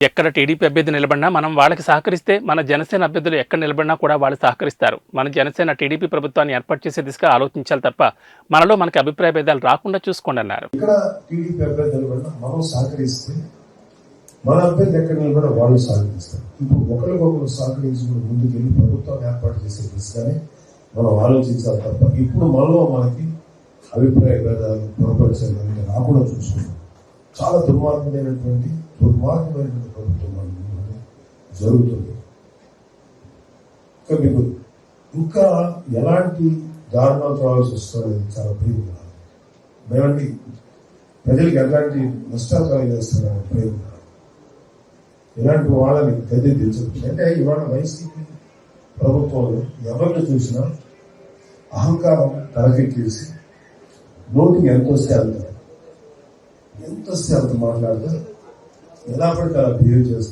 ఎక్కడ టీడీపీ అభ్యర్థి నిలబడినా మనం వాళ్ళకి సహకరిస్తే మన జనసేన అభ్యర్థులు ఎక్కడ నిలబడినా కూడా వాళ్ళు సహకరిస్తారు. మన జనసేన టీడీపీ ప్రభుత్వాన్ని ఏర్పాటు చేసే దిశగా ఆలోచించాలి తప్ప మనలో మనకి అభిప్రాయ భేదాలు రాకుండా చూసుకోండి అన్నారు. మన అభ్యర్థి ఎక్కడ వాళ్ళు సహకరిస్తారు. ఇప్పుడు ఒకరికొకరు సహకరించుకుని ముందుకు వెళ్ళి ఏర్పాటు చేసే దిశగానే మనం ఆలోచించాలి తప్ప ఇప్పుడు మనలో మనకి అభిప్రాయ భేదాలు పొరపరిచయం రాకుండా చూసుకుంటాం చాలా దుర్మార్గమైనటువంటి దుర్మార్గమైనటువంటి ప్రభుత్వం జరుగుతుంది ఇంకా మీకు ఇంకా ఎలాంటి దారుణాలు రావాల్సి వస్తుందనేది చాలా భయం మేమండి ప్రజలకు ఎలాంటి నష్టాలు కలిగేస్తున్నారని భయం ఇలాంటి వాళ్ళని గది దించదు అంటే ఇవాళ వైసీపీ ప్రభుత్వంలో ఎవరిని చూసినా అహంకారం తలకెక్కేసి నోటికి ఎంత వస్తే అంత. ఎంత వస్తే అంత మాట్లాడతారు ఎలా పడితే అలా బిహేవ్ చేస్తారు